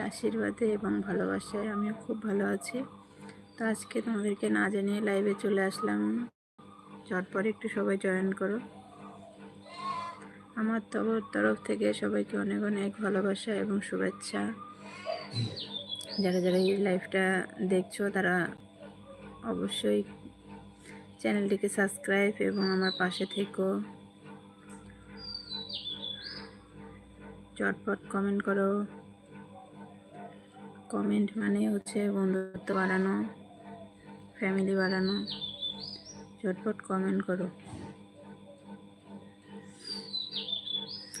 আশীর্বাদে এবং ভালোবাসায়। আমিও খুব ভালো আছি। তো আজকে তোমাদেরকে না জানিয়ে লাইভে চলে আসলাম। ঝটপট একটু সবাই জয়েন করো। আমার তরফ তরফ থেকে সবাইকে অনেক অনেক ভালোবাসা এবং শুভেচ্ছা। যারা যারা এই লাইভটা দেখছ, তারা অবশ্যই চ্যানেলটিকে সাবস্ক্রাইব এবং আমার পাশে থেকো। চটপট কমেন্ট করো। কমেন্ট মানে হচ্ছে বন্ধুত্ব বাড়ানো ফ্যামিলি বাড়ানো চটপট কমেন্ট করো।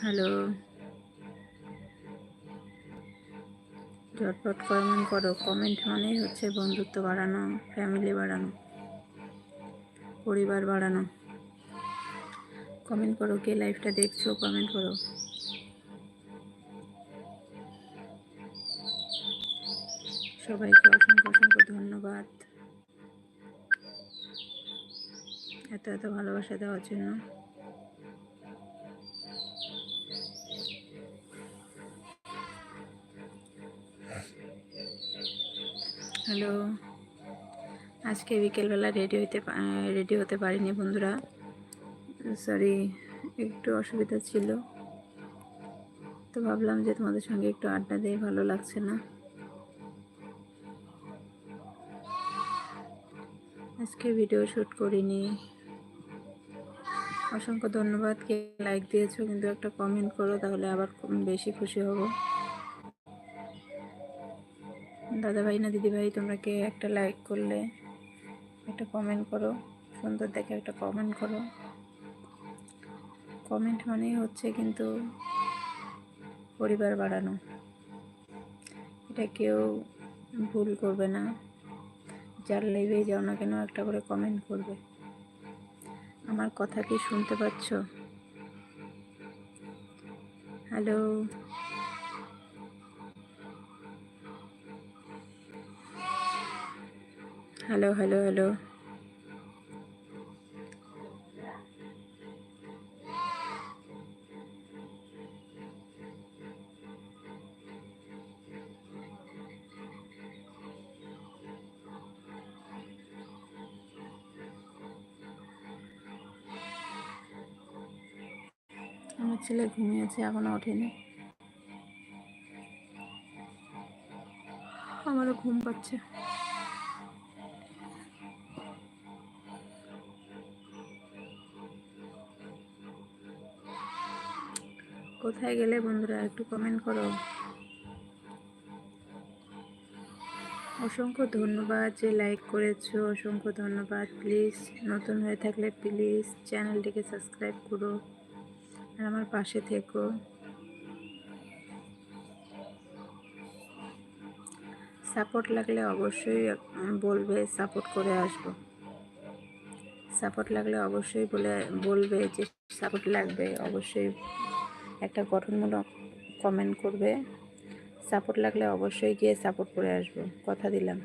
হ্যালো চটপট কমেন্ট করো। কমেন্ট মানেই হচ্ছে বন্ধুত্ব বাড়ানো ফ্যামিলি বাড়ানো, পরিবার বাড়ানো। কমেন্ট করো কে লাইফটা দেখছ কমেন্ট করো। সবাইকে অসংখ্য অসংখ্য ধন্যবাদ। এত এত ভালোবাসা দেওয়ার জন্য। হ্যালো। আজকে বিকেলবেলা রেডি হইতে রেডি হতে পারিনি বন্ধুরা। সরি, একটু অসুবিধা ছিল। তো ভাবলাম যে তোমাদের সঙ্গে একটু আড্ডা দিয়ে ভালো লাগছে না। আজকে ভিডিও শ্যুট করিনি। অসংখ্য ধন্যবাদ কে লাইক দিয়েছ, কিন্তু একটা কমেন্ট করো, তাহলে আবার বেশি খুশি হব। দাদা ভাই না দিদি ভাই তোমরা কে একটা লাইক করলে, একটা কমেন্ট করো, সুন্দর দেখে একটা কমেন্ট করো। কমেন্ট মানেই হচ্ছে কিন্তু পরিবার বাড়ানো। এটা কেউ ভুল করবে না। যার লাইভেই যাও না কেন একটা করে কমেন্ট করবে। আমার কথা কি শুনতে পাচ্ছ? হ্যালো হ্যালো হ্যালো হ্যালো আমার ছেলে ঘুমিয়েছে, এখনও ওঠেনি। আমারও ঘুম পাচ্ছে। কোথায় গেলে বন্ধুরা একটু কমেন্ট করো। অসংখ্য ধন্যবাদ যে লাইক করেছ, অসংখ্য ধন্যবাদ। প্লিজ নতুন হয়ে থাকলে প্লিজ চ্যানেলটিকে সাবস্ক্রাইব করো। আর আমার পাশে থেকো। সাপোর্ট লাগলে অবশ্যই বলবে, সাপোর্ট করে আসব। সাপোর্ট লাগলে অবশ্যই বলে, বলবে যে সাপোর্ট লাগবে, অবশ্যই একটা গঠনমূলক কমেন্ট করবে। সাপোর্ট লাগলে অবশ্যই গিয়ে সাপোর্ট করে আসব। কথা দিলাম।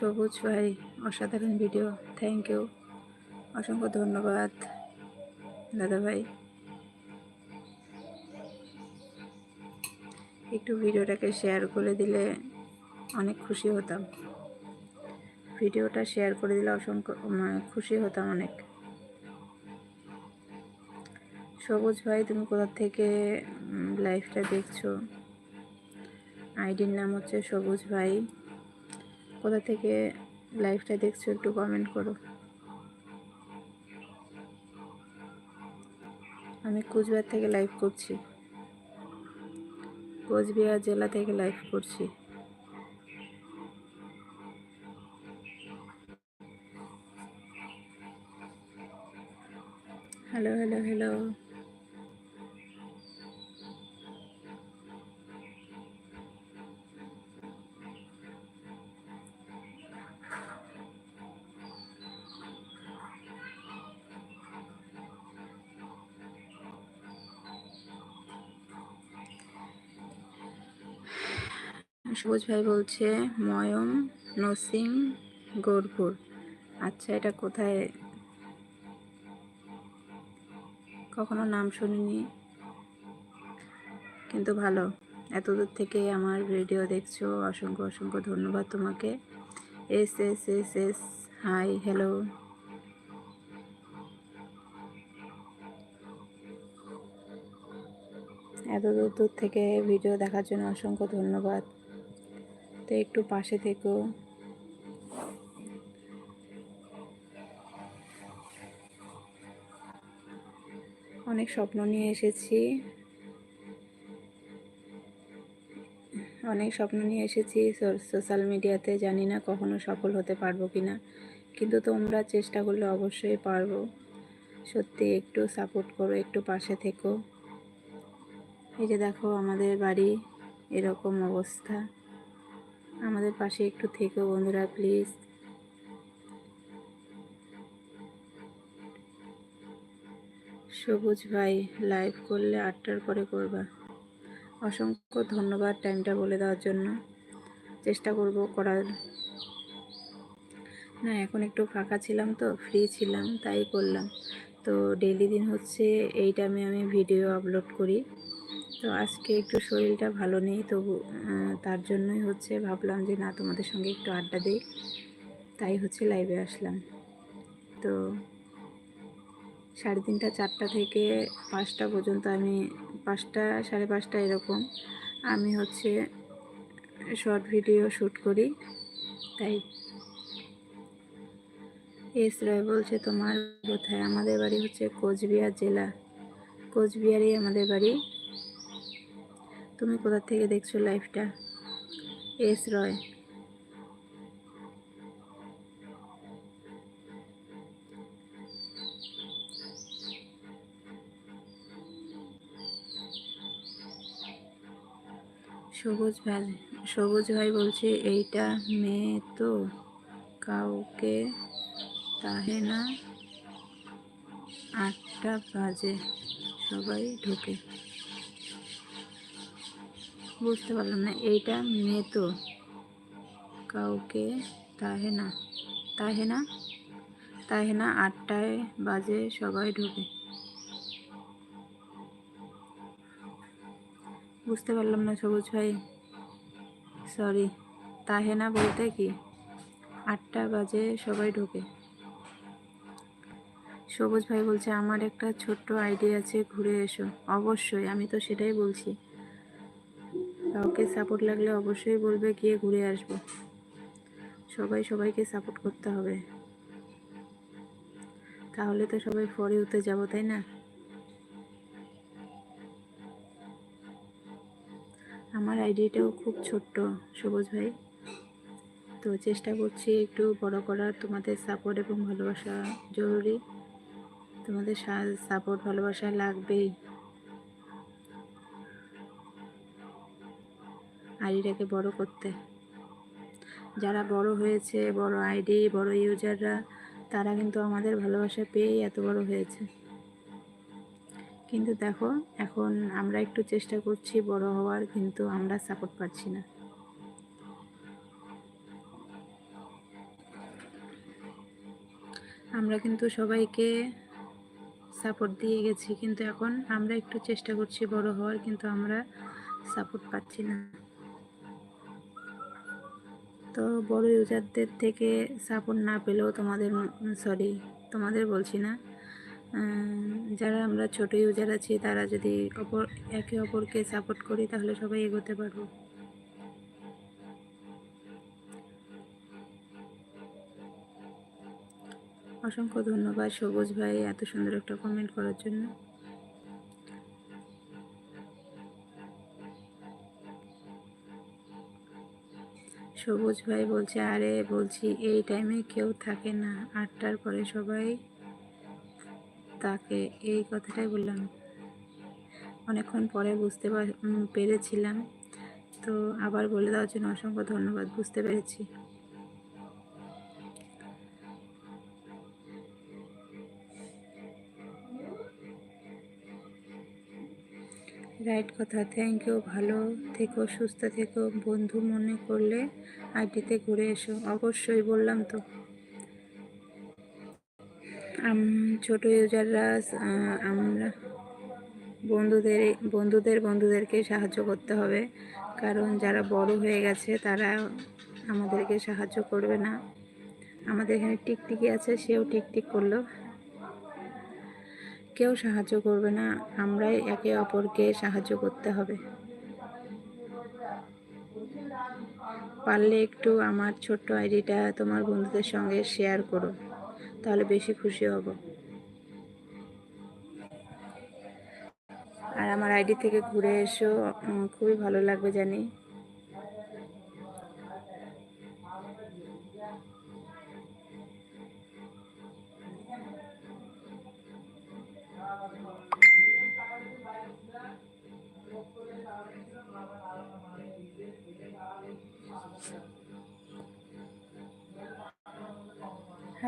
সবুজ ভাই, অসাধারণ ভিডিও থ্যাংক ইউ অসংখ্য ধন্যবাদ, দাদা ভাই। একটু ভিডিওটাকে শেয়ার করে দিলে অনেক খুশি হতাম। ভিডিওটা শেয়ার করে দিলে অসংখ্য খুশি হতাম অনেক। সবুজ ভাই, তুমি কোথা থেকে লাইফটা দেখছ? আইডির নাম হচ্ছে সবুজ ভাই। কোথা থেকে লাইভটা দেখছ একটু কমেন্ট করো। আমি কুচবিহার থেকে লাইভ করছি। কোচবিহার জেলা থেকে লাইভ করছি। হ্যালো হ্যালো হ্যালো সবুজ ভাই বলছে, ময়ম, নসিম, গৌরপুর। আচ্ছা এটা কোথায়? কখনো নাম শুনিনি, কিন্তু ভালো। এত দূর থেকে আমার ভিডিও দেখছ, অসংখ্য অসংখ্য ধন্যবাদ তোমাকে। S S S S, hi, hello. এত দূর দূর থেকে ভিডিও দেখার জন্য অসংখ্য ধন্যবাদ। তো একটু পাশে থেকো। অনেক স্বপ্ন নিয়ে এসেছি। অনেক স্বপ্ন নিয়ে এসেছি সোশ্যাল মিডিয়াতে। জানি না কখনো সফল হতে পারব কি না কিন্তু তোমরা চেষ্টা করলে অবশ্যই পারব। সত্যি একটু সাপোর্ট করো, একটু পাশে থেকো। এই যে দেখো আমাদের বাড়ি, এরকম অবস্থা। আমাদের পাশে একটু থেকো বন্ধুরা প্লিজ সবুজ ভাই লাইভ করলে আটটার পরে করবা। অসংখ্য ধন্যবাদ টাইমটা বলে দেওয়ার জন্য। চেষ্টা করব করার। না, এখন একটু ফাঁকা ছিলাম তো ফ্রি ছিলাম, তাই করলাম। তো ডেলি দিন হচ্ছে, এই টাইমে আমি ভিডিও আপলোড করি। তো আজকে একটু শরীরটা ভালো নেই, তবু তার জন্যই হচ্ছে ভাবলাম যে না, তোমাদের সঙ্গে একটু আড্ডা দিই। তাই হচ্ছে লাইভে আসলাম। তো সাড়ে তিনটা, চারটা থেকে পাঁচটা পর্যন্ত আমি, পাঁচটা, সাড়ে পাঁচটা এরকম আমি হচ্ছে শর্ট ভিডিও শ্যুট করি। তাই এস রয় বলছে, তোমার কোথায় আমাদের বাড়ি হচ্ছে কোচবিহার জেলা। কোচবিহারেই আমাদের বাড়ি। তুমি কোথা থেকে দেখছ লাইফটা? এস রয়। সবুজ ভাই সবুজ ভাই বলছে, এইটা মেয়ে তো? কাউকে তাহে না? আটটা বাজে। সবাই ঢোকে। বুঝতে পারলাম না, এইটা মেয়ে তো কাউকে তাহে না তাহে না তাহে না, আটটায় বাজে, সবাই ঢোকে। বুঝতে পারলাম না সবুজ ভাই সরি তাহে না বলতে কি? আটটা বাজে, সবাই ঢোকে। সবুজ ভাই বলছে, আমার একটা ছোট্ট আইডিয়া আছে, ঘুরে এসো। অবশ্যই, আমি তো সেটাই বলছি। কাউকে সাপোর্ট লাগলে অবশ্যই বলবে, গিয়ে ঘুরে আসব। সবাই সবাইকে সাপোর্ট করতে হবে। তাহলে তো সবাই ফরে উঠে যাব, তাই না? আমার আইডিয়াটাও খুব ছোট্ট, সবুজ ভাই। তো চেষ্টা করছি একটু বড় করার। তোমাদের সাপোর্ট এবং ভালোবাসা জরুরি। তোমাদের সাপোর্ট ভালোবাসা লাগবেই। আইডিটাকে বড় করতে। যারা বড় হয়েছে, বড় আইডি, বড় ইউজাররা, তারা কিন্তু আমাদের ভালোবাসা পেয়েই এত বড় হয়েছে। কিন্তু দেখো, এখন আমরা একটু চেষ্টা করছি বড় হওয়ার, কিন্তু আমরা সাপোর্ট পাচ্ছি না। আমরা কিন্তু সবাইকে সাপোর্ট দিয়ে গেছি, কিন্তু এখন আমরা একটু চেষ্টা করছি বড় হওয়ার, কিন্তু আমরা সাপোর্ট পাচ্ছি না। তো বড় ইউজারদের থেকে সাপোর্ট না পেলেও তোমাদের সরি তোমাদের বলছি না। যারা আমরা ছোট ইউজার আছি, তারা যদি অপর, একে অপরকে সাপোর্ট করি, তাহলে সবাই এগোতে পারব। অসংখ্য ধন্যবাদ সবুজ ভাই, এত সুন্দর একটা কমেন্ট করার জন্য। সবুজ ভাই বলছে, আরে বলছি, এই টাইমে কেউ থাকে না। আটটার পরে সবাই তাকে এই কথাটাই বললাম। অনেকক্ষণ পরে বুঝতে পেরেছিলাম। তো আবার বলে দেওয়ার জন্য অসংখ্য ধন্যবাদ, বুঝতে পেরেছি। রাইট কথা। থ্যাংক ইউ ভালো থেকো, সুস্থ থেকো। বন্ধু মনে করলে আইডিতে ঘুরে এসো। অবশ্যই বললাম তো। ছোট ইউজাররা আমরা বন্ধুদের বন্ধুদের বন্ধুদেরকে সাহায্য করতে হবে। কারণ যারা বড় হয়ে গেছে, তারা আমাদেরকে সাহায্য করবে না। আমাদের এখানে টিকটিকি আছে, সেও টিকটিক করল। কেউ সাহায্য করবে না, আমরাই একে অপরকে সাহায্য করতে হবে। পারলে একটু আমার ছোট্ট আইডিটা তোমার বন্ধুদের সঙ্গে শেয়ার করো, তাহলে বেশি খুশি হব। আর আমার আইডি থেকে ঘুরে এসো খুবই ভালো লাগবে জানি।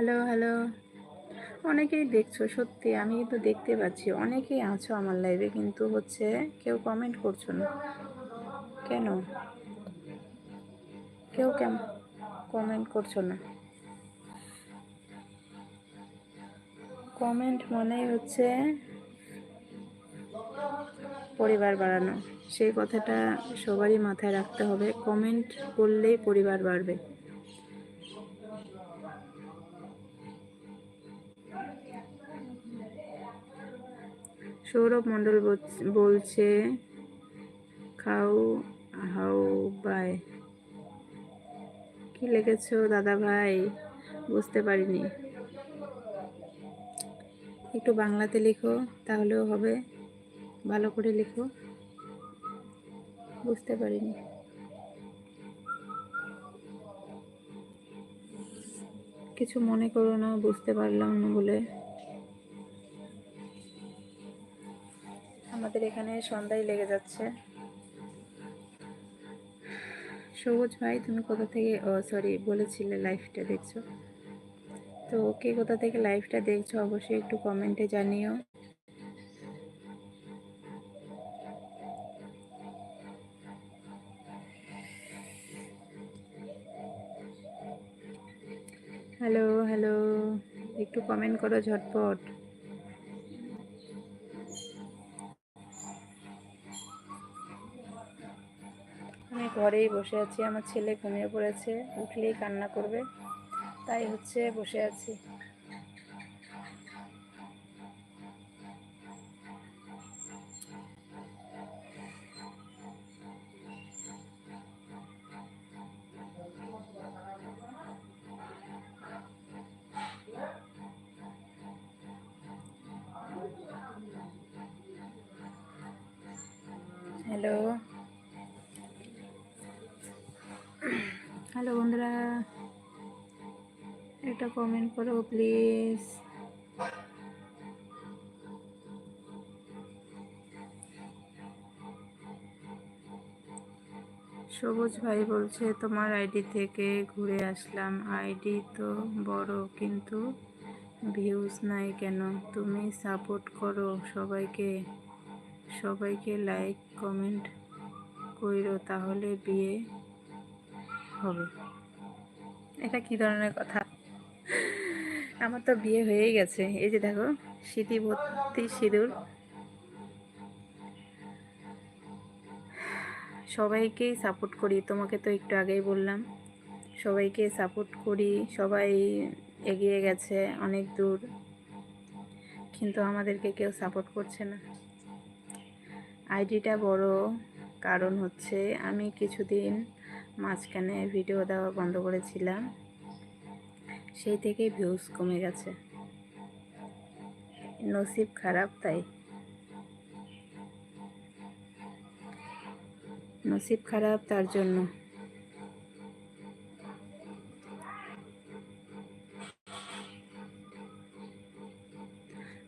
হ্যালো হ্যালো অনেকেই দেখছ, সত্যি আমি কিন্তু দেখতে পাচ্ছি। অনেকেই আছো আমার লাইভে কিন্তু হচ্ছে কেউ কমেন্ট করছ না। কেন? কেউ কেন কমেন্ট করছ না। কমেন্ট মানেই হচ্ছে পরিবার বাড়ানো। সেই কথাটা সবারই মাথায় রাখতে হবে। কমেন্ট করলেই পরিবার বাড়বে। সৌরভ মণ্ডল বলছ- খাও হাউ বাই। কি লিখেছো, দাদা ভাই? বুঝতে পারিনি। একটু বাংলাতে লিখো, তাহলেও হবে। ভালো করে লিখো। বুঝতে পারিনি। কিছু মনে করো না, বুঝতে পারলাম না বলে। আমাদের এখানে সন্ধ্যায় লেগে যাচ্ছে। সবুজ ভাই, তুমি কোথা থেকে, ও সরি, বলেছিলে লাইভটা দেখছ? তো কে কোথা থেকে লাইভটা দেখছ, অবশ্যই একটু কমেন্টে জানিও। হ্যালো হ্যালো একটু কমেন্ট করো ঝটপট। আমি ঘরেই বসে আছি। আমার ছেলে ঘুমিয়ে পড়েছে, উঠলেই কান্না করবে। তাই হচ্ছে বসে আছি। হ্যালো বন্ধুরা, একটা কমেন্ট করো প্লিজ সবুজ ভাই বলছে, তোমার আইডি থেকে ঘুরে আসলাম। আইডি তো বড়, কিন্তু ভিউজ নাই কেন? তুমি সাপোর্ট করো সবাইকে। সবাইকে লাইক কমেন্ট কইরো, তাহলে বিয়ে হবে। এটা কি ধরনের কথা? আমার তো বিয়ে হয়েই গেছে। এই যে দেখো স্মৃতি সিঁদুর। সবাইকেই সাপোর্ট করি, তোমাকে তো একটু আগেই বললাম। সবাইকে সাপোর্ট করি, সবাই এগিয়ে গেছে অনেক দূর। কিন্তু আমাদেরকে কেউ সাপোর্ট করছে না। আইডিটা বড় কারণ হচ্ছে আমি কিছুদিন মাঝখানে ভিডিও দেওয়া বন্ধ করেছিলাম। সেই থেকেই ভিউজ কমে গেছে। নসিব খারাপ তাই। নসিব খারাপ তার জন্য।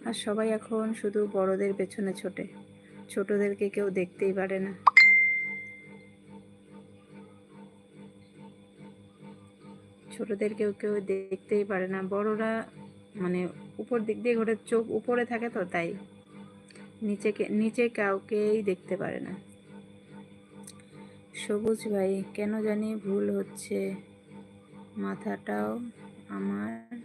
আর সবাই এখন শুধু বড়দের পেছনে ছোটে। ছোটদেরকে কেউ দেখতেই পারে না। ছোটদের কেউ কেউ দেখতেই পারে না। বড়রা মানে উপর দিক দিয়ে ঘোরে, চোখ উপরে থাকে তো, তাই নিচেকে, নিচে কাউকেই দেখতে পারে না। সবুজ ভাই, কেন জানি ভুল হচ্ছে। মাথাটাও আমার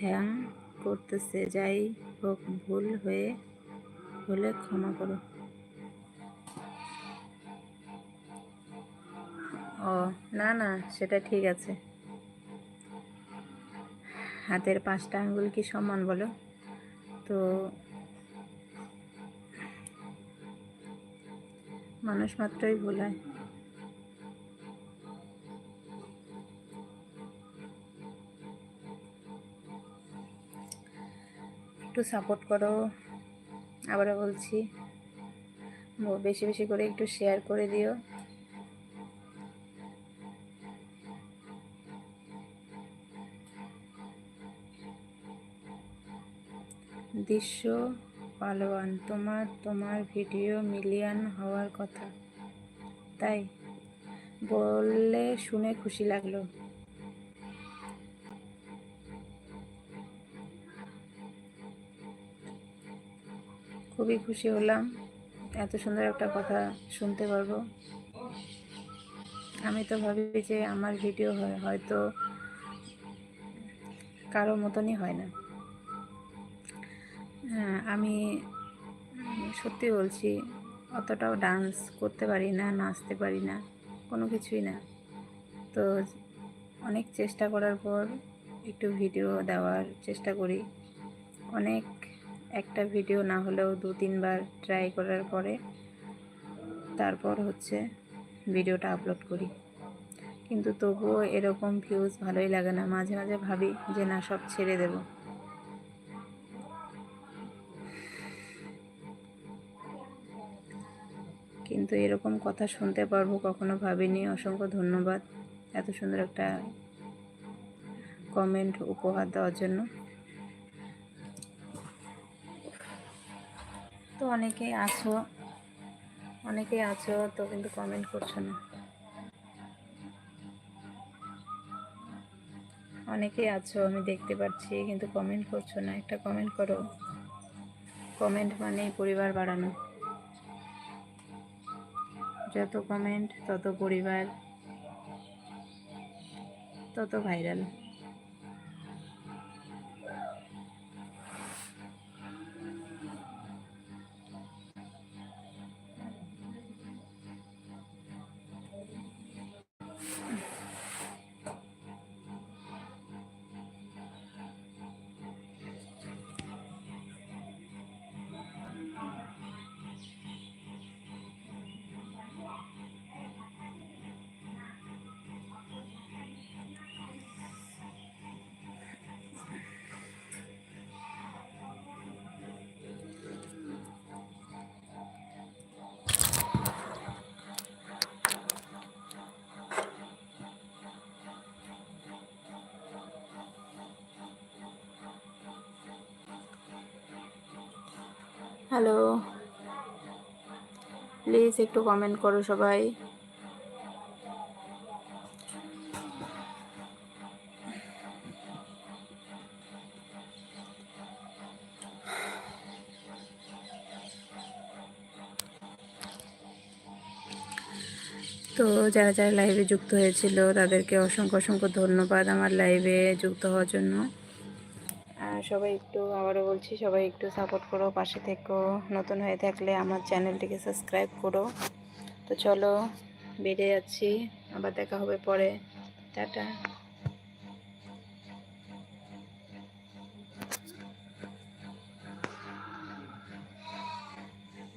হ্যাং করতেছে। যাই হোক, ভুল হয়ে হলে ক্ষমা করো। ও, না না, সেটা ঠিক আছে। হাতের পাঁচটা আঙ্গুল কি সমান বলো? তো মানুষ মাত্রই ভুল হয়। একটু সাপোর্ট করো, আবারও বলছি। বেশি বেশি করে একটু শেয়ার করে দিও। দৃশ্য পালোয়ান, তোমার তোমার ভিডিও মিলিয়ন হওয়ার কথা। তাই বললে শুনে খুশি লাগল। খুবই খুশি হলাম। এত সুন্দর একটা কথা শুনতে পারব। আমি তো ভাবি যে আমার ভিডিও হয়, হয়তো কারও মতনই হয় না। আমি সত্যি বলছি, অতটাও ডান্স করতে পারি না, নাচতে পারি না, কোনো কিছুই না। তো অনেক চেষ্টা করার পর একটু ভিডিও দেওয়ার চেষ্টা করি। অনেক একটা ভিডিও না হলেও দু তিনবার ট্রাই করার পরে তারপর হচ্ছে ভিডিওটা আপলোড করি। কিন্তু তবুও এরকম ভিউজ ভালোই লাগে না। মাঝে মাঝে ভাবি যে না, সব ছেড়ে দেবো। কিন্তু এরকম কথা শুনতে পারব, কখনো ভাবিনি। অসংখ্য ধন্যবাদ এত সুন্দর একটা কমেন্ট উপহার দেওয়ার জন্য। তো অনেকেই আছো অনেকেই আছো, তো কিন্তু কমেন্ট করছ না। অনেকেই আছো, আমি দেখতে পাচ্ছি, কিন্তু কমেন্ট করছ না। একটা কমেন্ট করো। কমেন্ট মানেই পরিবার বাড়ানো। যত কমেন্ট তত পরিবার তত ভাইরাল হ্যালো। প্লিজ একটু কমেন্ট করো সবাই। তো যারা যারা লাইভে যুক্ত হয়েছিল, তাদেরকে অসংখ্য অসংখ্য ধন্যবাদ আমার লাইভে যুক্ত হওয়ার জন্য। সবাই একটু আবারও বলছি, সবাই একটু সাপোর্ট করো, পাশে থেকো, নতুন হয়ে থাকলে আমার চ্যানেলটিকে সাবস্ক্রাইব করো। তো চলো, বেড়ে যাচ্ছি, আবার দেখা হবে পরে। টাটা।